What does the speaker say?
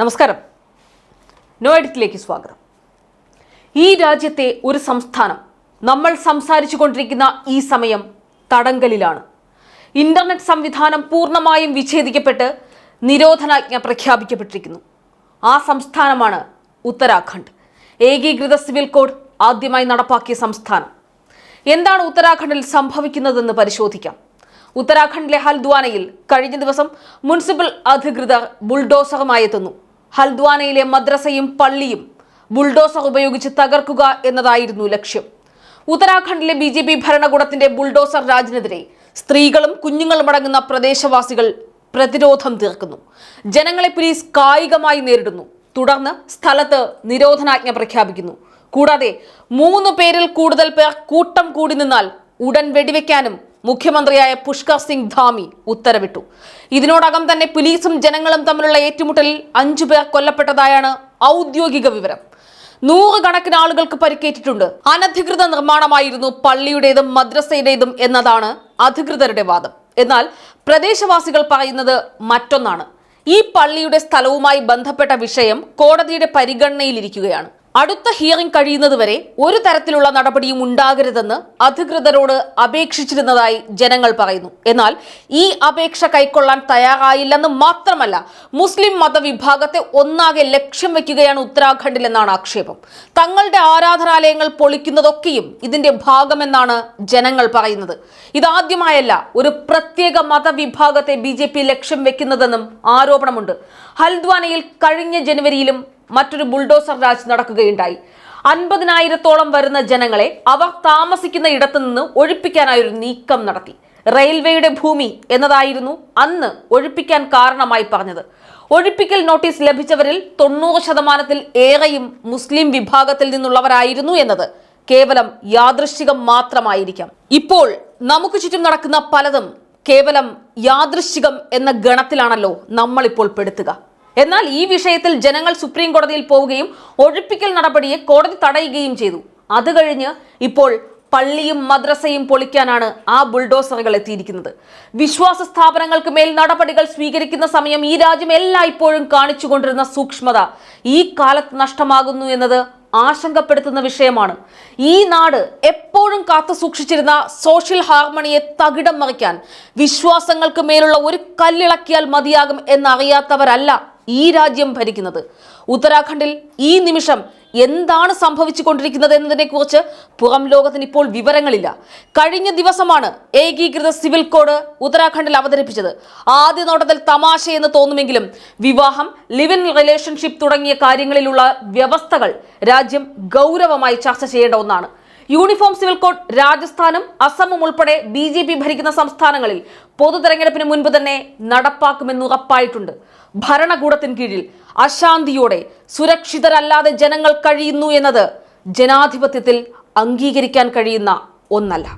നമസ്കാരം. നോ എഡിറ്റിലേക്ക് സ്വാഗതം. ഈ രാജ്യത്തെ ഒരു സംസ്ഥാനം നമ്മൾ സംസാരിച്ചു കൊണ്ടിരിക്കുന്ന ഈ സമയം തടങ്കലിലാണ്. ഇന്റർനെറ്റ് സംവിധാനം പൂർണമായും വിച്ഛേദിക്കപ്പെട്ട് നിരോധനാജ്ഞ പ്രഖ്യാപിക്കപ്പെട്ടിരിക്കുന്നു. ആ സംസ്ഥാനമാണ് ഉത്തരാഖണ്ഡ്. ഏകീകൃത സിവിൽ കോഡ് ആദ്യമായി നടപ്പാക്കിയ സംസ്ഥാനം. എന്താണ് ഉത്തരാഖണ്ഡിൽ സംഭവിക്കുന്നതെന്ന് പരിശോധിക്കാം. ഉത്തരാഖണ്ഡിലെ ഹൽദ്വാനയിൽ കഴിഞ്ഞ ദിവസം മുനിസിപ്പൽ അധികൃതർ ബുൾഡോസറുമായി എത്തുന്നു. ഹൽദ്വാനയിലെ മദ്രസയും പള്ളിയും ബുൾഡോസർ ഉപയോഗിച്ച് തകർക്കുക എന്നതായിരുന്നു ലക്ഷ്യം. ഉത്തരാഖണ്ഡിലെ ബി ജെ പി ഭരണകൂടത്തിന്റെ ബുൾഡോസർ രാജിനെതിരെ സ്ത്രീകളും കുഞ്ഞുങ്ങളും അടങ്ങുന്ന പ്രദേശവാസികൾ പ്രതിരോധം തീർക്കുന്നു. ജനങ്ങളെ പോലീസ് കായികമായി നേരിടുന്നു. തുടർന്ന് സ്ഥലത്ത് നിരോധനാജ്ഞ പ്രഖ്യാപിക്കുന്നു. കൂടാതെ മൂന്ന് പേരിൽ കൂടുതൽ പേർ കൂട്ടം കൂടി നിന്നാൽ ഉടൻ വെടിവെക്കാനും മുഖ്യമന്ത്രിയായ പുഷ്കർ സിംഗ് ധാമി ഉത്തരവിട്ടു. ഇതിനോടകം തന്നെ പോലീസും ജനങ്ങളും തമ്മിലുള്ള ഏറ്റുമുട്ടലിൽ അഞ്ചു പേർ കൊല്ലപ്പെട്ടതായാണ് ഔദ്യോഗിക വിവരം. നൂറുകണക്കിന് ആളുകൾക്ക് പരിക്കേറ്റിട്ടുണ്ട്. അനധികൃത നിർമ്മാണമായിരുന്നു പള്ളിയുടേതും മദ്രസയുടേതും എന്നതാണ് അധികൃതരുടെ വാദം. എന്നാൽ പ്രദേശവാസികൾ പറയുന്നത് മറ്റൊന്നാണ്. ഈ പള്ളിയുടെ സ്ഥലവുമായി ബന്ധപ്പെട്ട വിഷയം കോടതിയുടെ പരിഗണനയിലിരിക്കുകയാണ്. അടുത്ത ഹിയറിംഗ് കഴിയുന്നതുവരെ ഒരു തരത്തിലുള്ള നടപടിയും ഉണ്ടാകരുതെന്ന് അധികൃതരോട് അപേക്ഷിച്ചിരുന്നതായി ജനങ്ങൾ പറയുന്നു. എന്നാൽ ഈ അപേക്ഷ കൈക്കൊള്ളാൻ തയ്യാറായില്ലെന്ന് മാത്രമല്ല മുസ്ലിം മതവിഭാഗത്തെ ഒന്നാകെ ലക്ഷ്യം വെക്കുകയാണ് ഉത്തരാഖണ്ഡിലെന്നാണ് ആക്ഷേപം. തങ്ങളുടെ ആരാധനാലയങ്ങൾ പൊളിക്കുന്നതൊക്കെയും ഇതിന്റെ ഭാഗമെന്നാണ് ജനങ്ങൾ പറയുന്നത്. ഇതാദ്യമായല്ല ഒരു പ്രത്യേക മതവിഭാഗത്തെ ബി ലക്ഷ്യം വെക്കുന്നതെന്നും ആരോപണമുണ്ട്. ഹൽദ്വാനയിൽ കഴിഞ്ഞ ജനുവരിയിലും മറ്റൊരു ബുൾഡോസർ രാജ് നടക്കുകയുണ്ടായി. അൻപതിനായിരത്തോളം വരുന്ന ജനങ്ങളെ അവർ താമസിക്കുന്ന ഇടത്തു നിന്ന് ഒഴിപ്പിക്കാനായി ഒരു നീക്കം നടത്തി. റെയിൽവേയുടെ ഭൂമി എന്നതായിരുന്നു അന്ന് ഒഴിപ്പിക്കാൻ കാരണമായി പറഞ്ഞത്. ഒഴിപ്പിക്കൽ നോട്ടീസ് ലഭിച്ചവരിൽ തൊണ്ണൂറ് ശതമാനത്തിൽ ഏറെയും മുസ്ലിം വിഭാഗത്തിൽ നിന്നുള്ളവരായിരുന്നു എന്നത് കേവലം യാദൃശ്ചികം മാത്രമായിരിക്കാം. ഇപ്പോൾ നമുക്ക് ചുറ്റും നടക്കുന്ന പലതും കേവലം യാദൃശ്ചികം എന്ന ഗണത്തിലാണല്ലോ നമ്മളിപ്പോൾ പെടുത്തുക. എന്നാൽ ഈ വിഷയത്തിൽ ജനങ്ങൾ സുപ്രീം കോടതിയിൽ പോവുകയും ഒഴിപ്പിക്കൽ നടപടിയെ കോടതി തടയുകയും ചെയ്തു. അത് കഴിഞ്ഞ് ഇപ്പോൾ പള്ളിയും മദ്രസയും പൊളിക്കാനാണ് ആ ബുൾഡോസറുകൾ എത്തിയിരിക്കുന്നത്. വിശ്വാസ സ്ഥാപനങ്ങൾക്ക് മേൽ നടപടികൾ സ്വീകരിക്കുന്ന സമയം ഈ രാജ്യം എല്ലായ്പ്പോഴും കാണിച്ചുകൊണ്ടിരുന്ന സൂക്ഷ്മത ഈ കാലത്ത് നഷ്ടമാകുന്നു എന്നത് ആശങ്കപ്പെടുത്തുന്ന വിഷയമാണ്. ഈ നാട് എപ്പോഴും കാത്തു സൂക്ഷിച്ചിരുന്ന സോഷ്യൽ ഹാർമണിയെ തകിടം മറിക്കാൻ വിശ്വാസങ്ങൾക്ക് മേലുള്ള ഒരു കല്ലിളക്കിയാൽ മതിയാകും എന്നറിയാത്തവരല്ല ഈ രാജ്യം ഭരിക്കുന്നത്. ഉത്തരാഖണ്ഡിൽ ഈ നിമിഷം എന്താണ് സംഭവിച്ചു കൊണ്ടിരിക്കുന്നത് എന്നതിനെക്കുറിച്ച് പുറം ലോകത്തിന് ഇപ്പോൾ വിവരങ്ങളില്ല. കഴിഞ്ഞ ദിവസമാണ് ഏകീകൃത സിവിൽ കോഡ് ഉത്തരാഖണ്ഡിൽ അവതരിപ്പിച്ചത്. ആദ്യ നോട്ടത്തിൽ തമാശയെന്ന് തോന്നുമെങ്കിലും വിവാഹം ലിവ് ഇൻ റിലേഷൻഷിപ്പ് തുടങ്ങിയ കാര്യങ്ങളിലുള്ള വ്യവസ്ഥകൾ രാജ്യം ഗൗരവമായി ചർച്ച ചെയ്യേണ്ട ഒന്നാണ്. യൂണിഫോം സിവിൽ കോഡ് രാജസ്ഥാനും അസമും ഉൾപ്പെടെ ബി ജെ പി ഭരിക്കുന്ന സംസ്ഥാനങ്ങളിൽ പൊതു തെരഞ്ഞെടുപ്പിന് മുൻപ് തന്നെ നടപ്പാക്കുമെന്ന് ഉറപ്പായിട്ടുണ്ട്. ഭരണകൂടത്തിന് കീഴിൽ അശാന്തിയോടെ സുരക്ഷിതരല്ലാതെ ജനങ്ങൾ കഴിയുന്നു എന്നത് ജനാധിപത്യത്തിൽ അംഗീകരിക്കാൻ കഴിയുന്ന ഒന്നല്ല.